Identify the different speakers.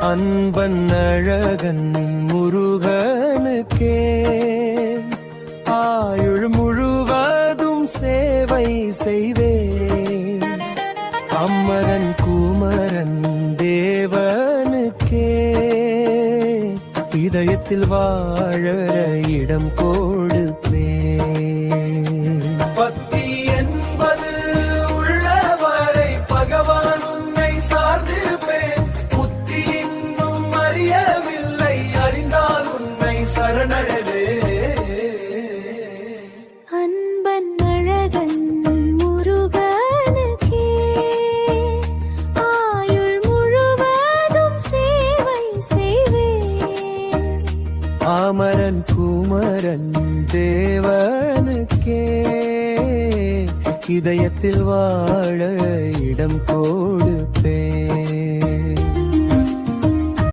Speaker 1: அன்பன் அழகன் முருகனுக்கே. ஆயுள் முழுவதும் சேவை செய்வேன். அம்மரன் குமரன் தேவனுக்கே. இதயத்தில் வாழ இடம் கொடுப்பேன் அமரன் குமரன் தேவனுக்கே. இதயத்தில் வாழ இடம் கொடுப்பேன்.